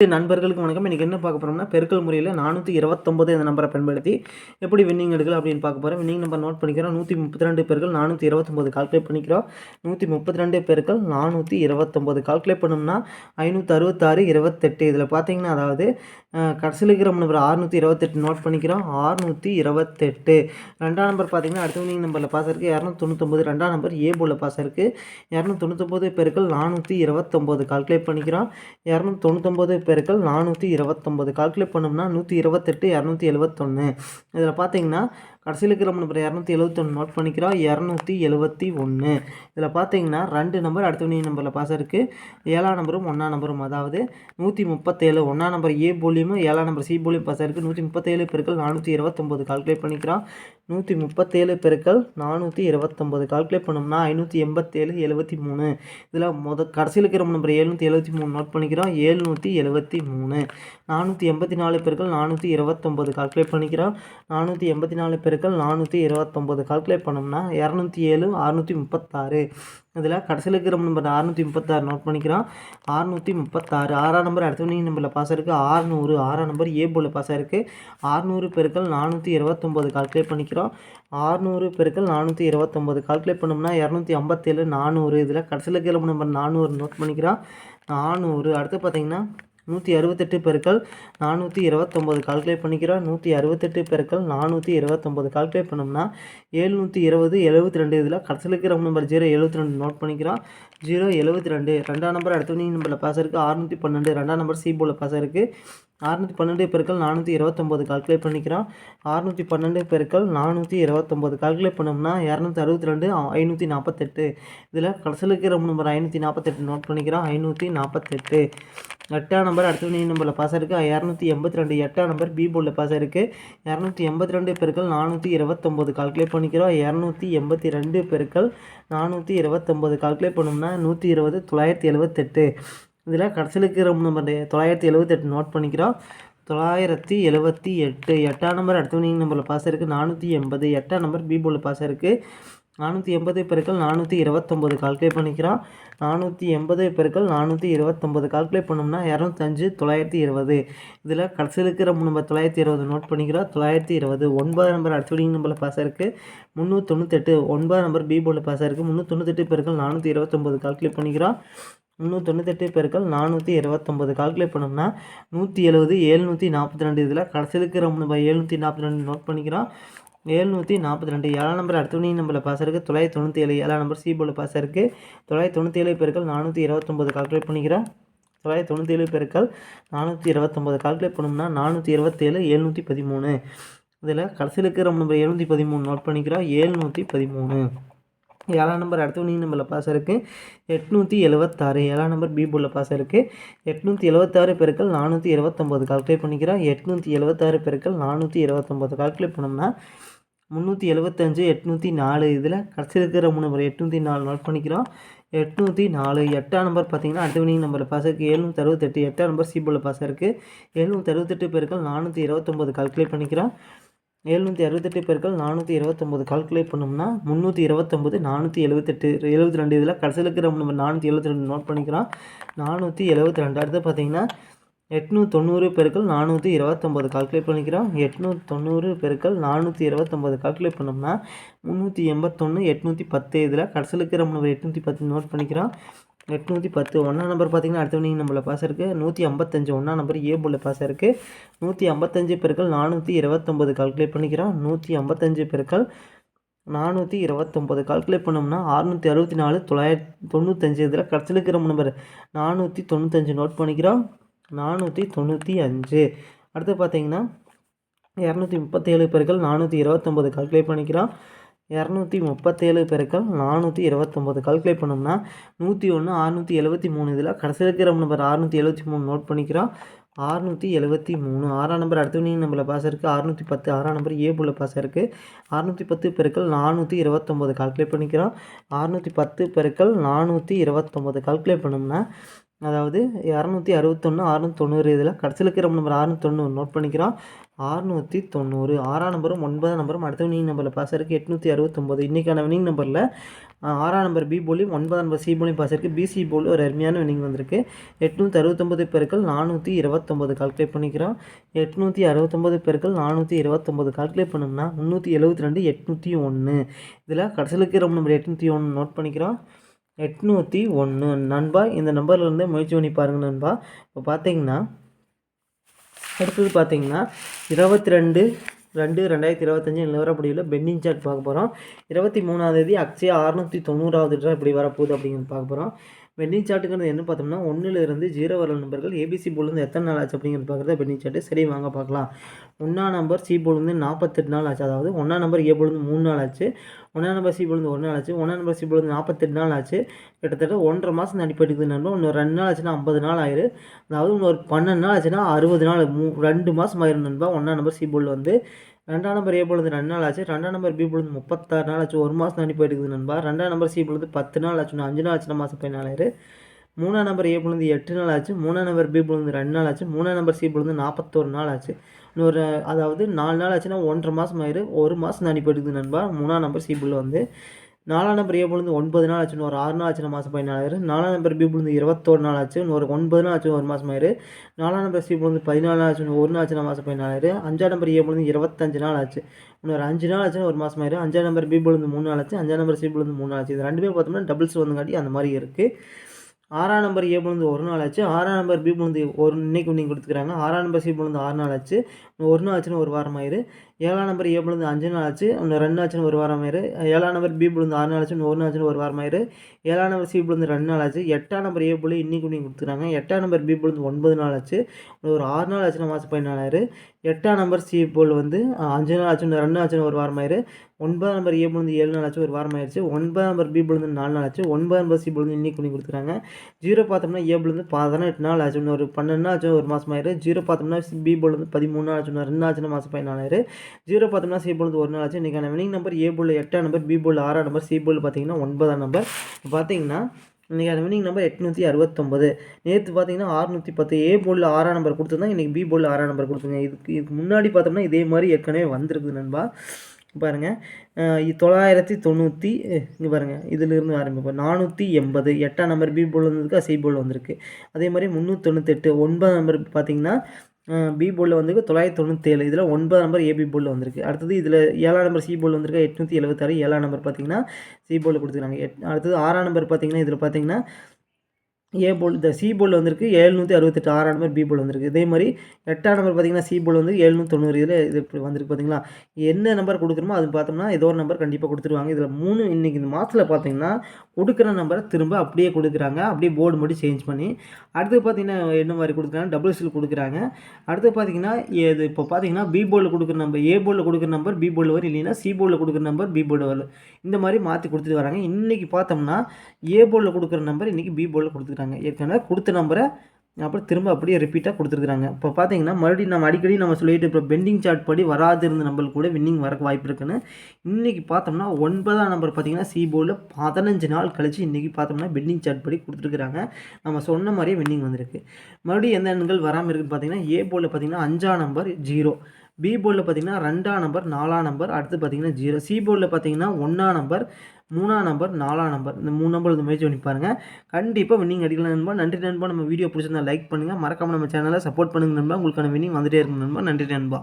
நண்பர்களுக்கு வணக்கம். இன்றைக்கி என்ன பார்க்க போகிறோம்னா பெருக்கல் முறையில் நானூற்றி இருபத்தொம்பது இந்த நம்பரை பயன்படுத்தி எப்படி வின்னிங் எடுக்கலாம் அப்படின்னு பார்க்க போகிறோம் வின்னிங் நம்பர் நோட் பண்ணிக்கிறோம். நூற்றி முப்பத்தி ரெண்டு பேர்கள் நானூற்றி இருபத்தொம்பது கால்குலேட் பண்ணிக்கிறோம். நூற்றி முப்பத்தி ரெண்டு பேர்கள் நானூற்றி இருபத்தொம்பது கால்குலேட் பண்ணோம்னா ஐநூற்றி அறுபத்தாறு இருபத்தெட்டு. இதில் பார்த்தீங்கன்னா அதாவது கடைசியில் இருக்கிற நம்பர் ஆறுநூற்றி இருபத்தெட்டு நோட் பண்ணிக்கிறோம். ஆறுநூற்றி இருபத்தெட்டு. ரெண்டாம் நம்பர் பார்த்தீங்கன்னா அடுத்த வின்னிங் நம்பரில் பாஸ் இருக்குது இரநூத்தி தொண்ணூத்தொம்பது ரெண்டாம் நம்பர் ஏ போல் பாஸ் இருக்குது இரநூத்தி தொண்ணூத்தொம்பது பெருக்கள் நானூற்றி இருபத்தொம்போது கால்குலேட் பண்ணிக்கிறோம். இரநூத்தி தொண்ணூத்தொம்பது பெருக்கள் நானூற்றி இருபத்தொம்பது கால்குலேட் பண்ணோம்னா நூற்றி இருபத்தெட்டு இரநூத்தி எழுபத்தொன்று இதில் பார்த்தீங்கன்னா கடைசியில் இருக்கிற நம்பர் இரநூத்தி எழுபத்தொன்று நோட் பண்ணிக்கிறோம். இரநூத்தி எழுபத்தி ஒன்று இதில் பார்த்தீங்கன்னா ரெண்டு நம்பர் அடுத்த வினி நம்பரில் பாஸ் இருக்குது ஏழாம் நம்பரும் ஒன்றாம் நம்பரும் அதாவது நூற்றி முப்பத்தேழு. ஒன்றாம் நம்பர் ஏ போலியும் ஏழாம் நம்பர் சி போலியும் பாஸ் இருக்குது நூற்றி முப்பத்தேழு பெருக்கள் நானூற்றி இருபத்தொம்போது கால்குலேட் பண்ணிக்கிறோம். நூற்றி முப்பத்தேழு பெருக்கள் நானூற்றி இருபத்தொம்போது கால்குலேட் பண்ணோம்னா ஐநூற்றி எண்பத்தேழு எழுபத்தி மூணு. இதில் மொத கடைசியில் இருக்கிற நம்பர் ஏழ்நூற்றி எழுபத்தி மூணு நோட் பண்ணிக்கிறோம். ஏழ்நூற்றி எழுபத்தி மூணு. நானூற்றி எண்பத்தி நாலு பெருக்கள் நானூற்றி இருபத்தொம்போது கால்குலேட் பண்ணிக்கிறோம். நானூற்றி எண்பத்தி நாலு பெருக்கல் நானூற்றி இருபத்தொம்போது. கால்குலேட் பண்ணோம்னா இரநூத்தி ஏழு அறுநூற்றி முப்பத்தாறு. இதில் கடைசியில் இருக்கிற நம்பர் அறுநூற்றி முப்பத்தாறு நோட் பண்ணிக்கிறோம். அறுநூற்றி முப்பத்தாறு. ஆறாம் நம்பர் அடுத்த வினிங் நம்பரில் பாஸ் இருக்குது ஆறுநூறு ஆறாம் நம்பர் ஏ போல் பாஸ் இருக்குது ஆறுநூறு பெருக்கள் நானூற்றி இருபத்தொம்போது. கால்குலேட் பண்ணிக்கிறோம். ஆறுநூறு பெருக்கள் நானூற்றி இருபத்தொம்போது. கால்குலேட் பண்ணோம்னா இரநூத்தி ஐம்பத்தேழு நானூறு. இதில் கடைசியில் இருக்கிற நம்பர் நானூறு நோட் பண்ணிக்கிறோம். நானூறு. அடுத்து பார்த்தீங்கன்னா நூற்றி அறுபத்தெட்டு பெருக்கள் நானூற்றி இருபத்தொம்போது. கால்குலேட் பண்ணிக்கிறோம். நூற்றி அறுபத்தெட்டு பெருக்கள் நானூற்றி இருபத்தொம்போது. கால்குலேட் பண்ணோம்னா ஏழ்நூற்றி இருபது எழுபத்தி ரெண்டு இதில் கடைசியில் இருக்கிற நம்பர் ஜீரோ எழுபத்தி ரெண்டு நோட் பண்ணிக்கிறோம். ஜீரோ எழுபத்தி ரெண்டு. ரெண்டாம் நம்பர் அடுத்த நம்பரில் பாஸ் இருக்குது அறுநூற்றி பன்னெண்டு. ரெண்டாம் நம்பர் சி போல் பாஸ் இருக்குது அறநூற்றி பன்னெண்டு பெருக்கள் நானூற்றி இருபத்தொம்போது கால்குலேட் பண்ணிக்கிறோம். அறுநூற்றி பன்னெண்டு பெருக்கள் நானூற்றி இருபத்தொம்போது கால்குலேட் பண்ணோம்னா இரநூத்தி அறுபத்தி ரெண்டு ஐநூற்றி நாற்பத்தெட்டு இதில் கடைசியில் இருக்கிற நம்பர் ஐநூற்றி நாற்பத்தெட்டு நோட் பண்ணிக்கிறோம். ஐநூற்றி நாற்பத்தெட்டு எட்டாம் நம்பர் அடுத்த நீ நம்பரில் பாஸ் இருக்குது இரநூத்தி எண்பத்தி ரெண்டு எட்டாம் நம்பர் பி போர்டில் பாஸ் இருக்குது இரநூத்தி எண்பத்தி ரெண்டு பெருக்கள் நானூற்றி இருபத்தொம்போது கால்குலேட் பண்ணிக்கிறோம். இரநூத்தி எண்பத்தி ரெண்டு பெருக்கள் நானூற்றி இருபத்தொம்போது கால்குலேட் பண்ணோம்னா நூற்றி இருபது தொள்ளாயிரத்தி எழுபத்தெட்டு இதில் கடைசியில் இருக்கிற நம்பர் தொள்ளாயிரத்தி எழுபத்தெட்டு நோட் பண்ணிக்கிறோம். தொள்ளாயிரத்தி எழுபத்தி எட்டு எட்டாம் நம்பர் அடுத்தவனிங் நம்பரில் பாஸ் இருக்குது நானூற்றி எண்பது எட்டாம் நம்பர் பி போல் பாஸ் இருக்குது நானூற்றி எண்பது பெருக்கள் நானூற்றி இருபத்தொம்போது கால்குலேட் பண்ணிக்கிறோம். நானூற்றி எண்பது பெருக்கள் நானூற்றி இருபத்தொம்போது கால்குலேட் பண்ணோம்னா இரநூத்தஞ்சு தொள்ளாயிரத்தி இருபது. இதில் கடைசியில் இருக்கிற நம்பர் தொள்ளாயிரத்தி இருபது நோட் பண்ணிக்கிறோம். தொள்ளாயிரத்தி இருபது ஒன்பது நம்பர் அடுத்த வினிங் நம்பரில் பாஸ் இருக்குது முந்நூற்றி ஒன்பது நம்பர் பி போல் பாஸ் இருக்குது முந்நூற்றி பெருக்கள் நானூற்றி இருபத்தொம்போது கால்குலேட் பண்ணிக்கிறோம். முந்நூற்றி தொண்ணூத்தெட்டு பெருக்கள் நானூற்றி இருபத்தொம்பது கால்குலேட் பண்ணோம்னா நூற்றி எழுபது எழுநூற்றி நாற்பத்தி ரெண்டு இதில் கடைசியில் இருக்கிற நம்ம நாற்பத்தி ரெண்டு நோட் பண்ணிக்கிறோம். ஏழ்நூற்றி நாற்பத்தி ரெண்டு ஏழாம் நம்பர் அடுத்தவணி நம்பரில் பாஸ் இருக்குது தொள்ளாயிரத்தி தொண்ணூற்றி ஏழு ஏழாம் நம்பர் சி போல் பாஸ் இருக்குது தொள்ளாயிரத்தி தொண்ணூற்றி ஏழு பெருக்கள் நானூற்றி இருபத்தொம்பது கால்குலேட் பண்ணிக்கிறோம். தொள்ளாயிரத்தி தொண்ணூற்றி ஏழு பெருக்கள் நானூற்றி இருபத்தொம்பது கால்குலேட் பண்ணோம்னா நானூற்றி இருபத்தேழு எழுநூற்றி பதிமூணு. இதில் கடைசியில் இருக்கிற நம்பர் எழுநூற்றி பதிமூணு நோட் பண்ணிக்கிறோம். ஏழ்நூற்றி பதிமூணு. ஏழாம் நம்பர் அடுத்த நீ நம்பரில் பாஸ் இருக்குது எட்நூற்றி எழுபத்தாறு ஏழாம் நம்பர் பி பாஸ் இருக்குது எட்நூற்றி எழுபத்தாறு பெருக்கள் நானூற்றி இருபத்தொம்போது கால்குலேட் பண்ணிக்கிறோம். எட்நூற்றி எழுபத்தாறு பெருக்கள் நானூற்றி இருபத்தொம்போது கால்குலேட் பண்ணோம்னா முந்நூற்றி எழுபத்தஞ்சு எட்நூற்றி நாலு இதில் கடைசி இருக்கிற மூணு நம்பர் எட்நூற்றி நாலு நோட் பண்ணிக்கிறோம். எட்நூற்றி நாலு எட்டாம் நம்பர் பார்த்தீங்கன்னா அடுத்த வினிங் நம்பரில் பாஸ் இருக்குது எழுநூற்றி அறுபத்தெட்டு எட்டாம் நம்பர் சி பாஸ் இருக்குது எழுநூற்றி அறுபத்தெட்டு பேருக்கு நானூற்றி இருபத்தொம்போது கால்குலேட் பண்ணிக்கிறோம். எழுநூற்றி அறுபத்தெட்டு பேருக்கள் நானூற்றி இருபத்தொம்போது கால்குலேட் பண்ணோம்னா முந்நூற்றி இருபத்தொம்போது நானூற்றி எழுபத்தெட்டு எழுபத்தி ரெண்டு இதில் கடைசியில் இருக்கிற நம்ம நானூற்றி எழுபத்தி ரெண்டு நோட் பண்ணிக்கிறோம். நானூற்றி எழுபத்தி ரெண்டு அடுத்து பார்த்தீங்கன்னா எட்நூற்றி தொண்ணூறு பெருக்கள் நானூற்றி இருபத்தொம்போது கால்குலேட் பண்ணிக்கிறோம். எட்நூற்றி தொண்ணூறு பெருக்கள் நானூற்றி இருபத்தொம்போது கால்குலேட் பண்ணோம்னா முந்நூற்றி எண்பத்தொன்று எட்நூற்றி பத்து இதில் கடைசியில் இருக்கிற நம்ம எட்நூற்றி பத்து நோட் பண்ணிக்கிறோம். எட்நூற்றி பத்து ஒன்றாம் நம்பர் பார்த்திங்கன்னா அடுத்த வினிங் நம்பரில் பாஸ் இருக்குது நூற்றி ஐம்பத்தஞ்சு ஒன்றாம் நம்பர் ஏ போல பாஸ் இருக்குது நூற்றி ஐம்பத்தஞ்சு பெருக்கள் நானூற்றி இருபத்தொம்பது கால்குலேட் பண்ணிக்கிறோம். நூற்றி ஐம்பத்தஞ்சு பெருக்கள் நானூற்றி இருபத்தொம்பது கால்குலேட் பண்ணோம்னா அறுநூற்றி அறுபத்தி நாலு தொள்ளாயிரத்தி தொண்ணூத்தஞ்சு இதில் கடைசியில் இருக்கிற நம்பர் நானூற்றி தொண்ணூத்தஞ்சு நோட் பண்ணிக்கிறோம். நானூற்றி தொண்ணூற்றி அஞ்சு. அடுத்து பார்த்தீங்கன்னா இரநூத்தி முப்பத்தேழு பேர்கள் நானூற்றி இருபத்தொம்பது கால்குலேட் பண்ணிக்கிறோம். இரநூத்தி முப்பத்தேழு பெருக்கள் நானூற்றி இருபத்தொம்போது. கால்குலேட் பண்ணோம்னா நூற்றி ஒன்று அறுநூற்றி எழுபத்தி மூணு இதில் கடைசியில் இருக்கிற நம்பர் அறுநூற்றி எழுபத்தி மூணு நோட் பண்ணிக்கிறோம். அறுநூற்றி எழுபத்தி மூணு. ஆறாம் நம்பர் அடுத்த வினிங் நம்பரில் பாஸ் இருக்குது அறுநூற்றி பத்து ஆறாம் நம்பர் ஏ புள்ள பாஸ் இருக்குது அறுநூற்றி பத்து பெருக்கள் நானூற்றி இருபத்தொம்போது. கால்குலேட் பண்ணிக்கிறோம். அறுநூற்றி பத்து பெருக்கள் நானூற்றி இருபத்தொம்போது. கால்குலேட் பண்ணோம்னா அதாவது இரநூத்தி அறுபத்தொன்று அறுநூத்தி தொண்ணூறு இதில் கடைசியில் இருக்கிற நம்பர் அறுநூற்றி தொண்ணூறு நோட் பண்ணிக்கிறோம். அறுநூற்றி தொண்ணூறு ஆறாம் நம்பரும் ஒன்பதாம் நம்பரும் அடுத்த வினிங் நம்பரில் பாஸ் இருக்குது எட்நூற்றி அறுபத்தொம்போது இன்றைக்கான வினிங் நம்பரில் ஆறாம் நம்பர் பி போலியும் ஒன்பதாம் நம்பர் சி போலியும் பாஸ் இருக்குது பிசி போல் ஒரு அருமையான வினிங் வந்திருக்கு. எட்நூற்றி அறுபத்தொம்பது பேருக்கள் நானூற்றி இருபத்தொம்பது கால்குலேட் பண்ணிக்கிறோம். எட்நூற்றி அறுபத்தொம்பது பேருக்கள் நானூற்றி இருபத்தொம்பது கால்குலேட் பண்ணோம்னா முந்நூற்றி எழுபத்தி ரெண்டு எட்நூற்றி ஒன்று இதில் கடைசியில் இருக்கிற நம்பர் எட்நூற்றி ஒன்று நோட் பண்ணிக்கிறோம். எட்நூற்றி ஒன்று நண்பா இந்த நம்பர்லேருந்து முயற்சி பண்ணி பாருங்கள் நண்பா. இப்போ பார்த்தீங்கன்னா அடுத்தது பார்த்தீங்கன்னா இருபத்தி ரெண்டு ரெண்டு ரெண்டாயிரத்தி இருபத்தஞ்சி நிலவரப்படியில் பெண்டிங் சார்ட் பார்க்க போகிறோம் இருபத்தி மூணாந்தேதி அக்ஷயா அறுநூற்றி தொண்ணூறாவது ட்ரா இப்படி வரப்போகுது அப்படிங்கிறது பார்க்க போகிறோம் பெண்டிங் சார்ட்டுங்கிறது என்ன பார்த்தோம்னா ஒன்றுலேருந்து ஜீரோ வர நம்பர்கள் ஏபிசி போலேருந்து எத்தனை நாள் ஆச்சு அப்படிங்கிறது பார்க்குறது பெண்டிங் சார்ட்டு சரி வாங்க பார்க்கலாம். ஒன்றா நம்பர் சி போலேருந்து நாற்பத்தெட்டு நாள் ஆச்சு. அதாவது ஒன்றா நம்பர் ஏ போலேருந்து மூணு நாள் ஆச்சு. ஒன்றா நம்பர் சி போலேருந்து ஒரு நாள் ஆச்சு. ஒன்றா நம்பர் சி போலேருந்து நாற்பத்தெட்டு நாள் ஆச்சு. கிட்டத்தட்ட ஒன்றரை மாதம் அடிப்படைக்குது நண்பர் இன்னும் ரெண்டு நாள் ஆச்சுன்னா ஐம்பது நாள் ஆயிரு. அதாவது இன்னொரு பன்னெண்டு நாள் ஆச்சுன்னா அறுபது நாள் மூ ரெண்டு மாதம் ஆயிரும் நண்பா ஒன்றா நம்பர் சி போல் வந்து ரெண்டாம் நம்பர் ஏ பொழுது ரெண்டு நாள் ஆச்சு. ரெண்டாம் நம்பர் பி பொழுது முப்பத்தாறு நாள் ஆச்சு. ஒரு மாதம் தாண்டி போயிருக்குது நண்பா. ரெண்டாம் நம்பர் சி பொழுது பத்து நாள் ஆச்சு. அஞ்சு நாள் ஆச்சு மாதம் பதினாலாயிரு மூணாம் நம்பர் ஏ பொழுது எட்டு நாள் ஆச்சு. மூணாம் நம்பர் பி பொழுது ரெண்டு நாள் ஆச்சு. மூணாம் நம்பர் சி பொழுது நாற்பத்தோரு நாள் ஆச்சு. இன்னொரு அதாவது நாலு நாள் ஆச்சுன்னா ஒன்றரை மாதம் ஆயிரு. ஒரு மாதம் தாண்டி போயிருக்குது நண்பா. மூணாம் நம்பர் சி புல் வந்து நாலாம் நம்பர் ஏ பொழுது ஒன்பது நாள் ஆச்சு ஒரு ஆறு நாள் ஆச்சு மாதம் பதினாலாயிரம் நாலாம் நம்பர் பி பொழுது இருபத்தோரு நாள் ஆச்சு ஒரு ஒன்பது நாள் ஆச்சு ஒரு மாதம் ஆயிரு நாலாம் நம்பர் சி பொழுது பதினாலு நாள் ஆச்சு ஒரு நாள் ஆச்சு மாதம் பதினாலாயிரம் அஞ்சாம் நம்பர் ஏ பொழுது இருபத்தஞ்சு நாள் ஆச்சு இன்னொரு அஞ்சு நாள் ஆச்சுன்னா ஒரு மாதம் ஆயிரும் அஞ்சாம் நம்பர் பி பொழுது மூணு நாள் ஆச்சு அஞ்சாம் நம்பர் சி பொழுது மூணு நாள் ஆச்சு இது ரெண்டுமே பார்த்தோம்னா டபுள்ஸ் வந்துங்காட்டி அந்த மாதிரி இருக்குது ஆறாம் நம்பர் ஏ பொழுது ஒரு நாள் ஆச்சு ஆறாம் நம்பர் பி பொழுது ஒரு இன்னைக்கு நீங்கள் கொடுத்துக்கிறாங்க ஆறாம் நம்பர் சி பொழுது ஆறு நாள் ஆச்சு ஒரு நாள் ஆச்சுன்னு ஒரு வாரம் ஆயிரு ஏழாம் நம்பர் ஏ புழுந்து அஞ்சு நாள் ஆச்சு. ஒன்று ரெண்டு ஆச்சுன்னு ஒரு வாரம் ஆயிரு. ஏழாம் நம்பர் பி புழுந்து ஆறு நாள் ஆச்சு ஒன்று ஒரு நாள் ஆச்சுன்னு ஒரு வாரம் ஆயிரு. ஏழாம் நம்பர் சி புழுந்து ரெண்டு நாள் ஆச்சு. எட்டாம் நம்பர் ஏ புழு இன்னைக்கு நீங்கள் கொடுத்துருக்காங்க. எட்டாம் நம்பர் பி புழுந்து ஒன்பது நாள் ஆச்சு. ஒரு ஆறு நாள் ஆச்சுன்னா மாதம் பதினாலாயிரு எட்டாம் நம்பர் சி போல் வந்து அஞ்சு நாள் ஆச்சு இன்னும் ரெண்டு நாள் ஆச்சுன்னு ஒரு வாரம் ஆயிரு. ஒன்பதாம் நம்பர் ஏ புழுந்து ஏழு நாள் ஆச்சு ஒரு வாரம் ஆயிடுச்சு ஒன்பதாம் நம்பர் பி புழுந்து நாலு நாள் ஆச்சு. ஒன்பதாம் நம்பர் சி புழுந்து இன்னைக்கு பண்ணி கொடுத்துருக்காங்க. ஜீரோ பார்த்தோம்னா ஏ பொழுது எட்டு நாள் ஆச்சு. ஒரு பன்னெண்டு நாள் ஆச்சு ஒரு மாதம் ஆயிரு. ஜீரோ பார்த்தோம்னா பி புழுந்து பதிமூணு நாள் ஆச்சு. ரெண்டு நாள் ஆச்சுன்னா மாதம் பதினாலாயிரு ஜீரோ பார்த்தோம்னா சி பொழுது ஒரு நாள் ஆச்சு. இன்றைக்கான வினிங் நம்பர் ஏ போல் எட்டாம் நம்பர் பி போல் ஆறாம் நம்பர் சி போல் பார்த்தீங்கன்னா ஒன்பதாம் நம்பர் இப்போ பார்த்தீங்கன்னா இன்றைக்கான வினிங் நம்பர் எட்நூற்றி அறுபத்தொம்பது. நேற்று பார்த்தீங்கன்னா ஆறுநூற்றி பத்து. ஏ போலில் ஆறாம் நம்பர் கொடுத்துருந்தா இன்றைக்கி பி போலில் ஆறாம் நம்பர் கொடுத்துருங்க. இதுக்கு இதுக்கு முன்னாடி பார்த்தோம்னா இதே மாதிரி ஏற்கனவே வந்திருக்குது நண்பா. பாருங்கள் தொள்ளாயிரத்தி தொண்ணூற்றி இங்கே பாருங்கள் இதிலிருந்து ஆரம்பிப்போம். நானூற்றி எண்பது. எட்டாம் நம்பர் பி போல் வந்திருக்கு சி போல் வந்திருக்கு. அதே மாதிரி முந்நூற்றி தொண்ணூத்தெட்டு ஒன்பதாம் நம்பர் பார்த்தீங்கன்னா பி போர்டில் வந்திருக்கு தொள்ளாயிரத்தி தொண்ணூற்றேழு இதில் ஒன்பது நம்பர் ஏபி போர்டில் வந்திருக்கு. அடுத்தது இதில் ஏழாம் நம்பர் சி போர்டில் வந்திருக்கு எட்நூற்றி எழுபத்தாறு ஏழாம் நம்பர் பார்த்தீங்கன்னா சி போர்டில் கொடுத்துருக்காங்க. எட் அடுத்தது ஆறாம் நம்பர் பார்த்தீங்கன்னா இதில் பார்த்தீங்கன்னா ஏ போல் இந்த சி போல் வந்திருக்கு எழுநூற்றி அறுபத்தெட்டு ஆறாம் நம்பர் பி போல் வந்திருக்கு. இதே மாதிரி எட்டாம் நம்பர் பார்த்தீங்கன்னா சி போல் வந்து எழுநூற்றி தொண்ணூறு இதில் இது இப்படி வந்திருக்கு பார்த்தீங்களா? என்ன நம்பர் கொடுக்குறோமோ அது பார்த்தோம்னா ஏதோ ஒரு நம்பர் கண்டிப்பாக கொடுத்துருவாங்க. இதில் மூணு இன்றைக்கி இந்த மாதத்தில் பார்த்தீங்கன்னா கொடுக்குற நம்பரை திரும்ப அப்படியே கொடுக்குறாங்க. அப்படியே போர்டு மட்டும் சேஞ்ச் பண்ணி. அடுத்து பார்த்தீங்கன்னா என்ன மாதிரி கொடுக்குறாங்க? டபுள் சில் கொடுக்குறாங்க. அடுத்து பார்த்தீங்கன்னா இது இப்போ பார்த்தீங்கன்னா பி போர்டில் கொடுக்குற நம்பர் ஏ போர்டில் கொடுக்குற நம்பர் பி போர்டில் வரும். இல்லைன்னா சி போர்டில் கொடுக்குற நம்பர் பி போர்டில் வரும். இந்த மாதிரி மாற்றி கொடுத்துட்டு வராங்க. இன்றைக்கி பார்த்தோம்னா ஏ போர்டில் கொடுக்குற நம்பர் இன்றைக்கி பி போர்டில் கொடுத்துருக்காங்க ஏற்கனவே கொடுத்த நம்பரை அப்புறம் திரும்ப அப்படியே ரிப்பீட்டாக கொடுத்துருக்குறாங்க. இப்போ பார்த்தீங்கன்னா மறுபடியும் நம்ம அடிக்கடி நம்ம சொல்லிட்டு இப்போ பெண்டிங் சார்ட் படி வராது இருந்த நம்பருக்கு கூட வின்னிங் வரக்கு வாய்ப்பு இருக்குன்னு இன்றைக்கி பார்த்தோம்னா ஒன்பதாம் நம்பர் பார்த்தீங்கன்னா சி போர்டில் பதினஞ்சு நாள் கழிச்சு இன்றைக்கி பார்த்தோம்னா பெண்டிங் சார்ட் படி கொடுத்துருக்குறாங்க. நம்ம சொன்ன மாதிரியே வின்னிங் வந்திருக்கு. மறுபடியும் எந்த எண்கள் வராமல் இருக்குன்னு பார்த்தீங்கன்னா ஏ போர்டில் பார்த்தீங்கன்னா அஞ்சாம் நம்பர் ஜீரோ பி போர்டில் பார்த்தீங்கன்னா ரெண்டாம் நம்பர் நாலாம் நம்பர் அடுத்து பார்த்தீங்கன்னா ஜீரோ சி போர்டில் பார்த்தீங்கன்னா ஒன்றாம் நம்பர் மூணாம் நம்பர் நாலாம் நம்பர் இந்த மூணு நம்பர் இந்த முயற்சி பண்ணி பாருங்கள் கண்டிப்பாக வின்னிங் அடிக்கலாம் நண்பா. நன்றி நண்பா. நம்ம வீடியோ பிடிச்சிருந்தா லைக் பண்ணுங்கள் மறக்காமல் நம்ம சேனலை சப்போர்ட் பண்ணுங்க நண்பா. உங்களுக்கான வின்னிங் வந்துட்டே இருக்கும் நண்பா. நன்றி நண்பா.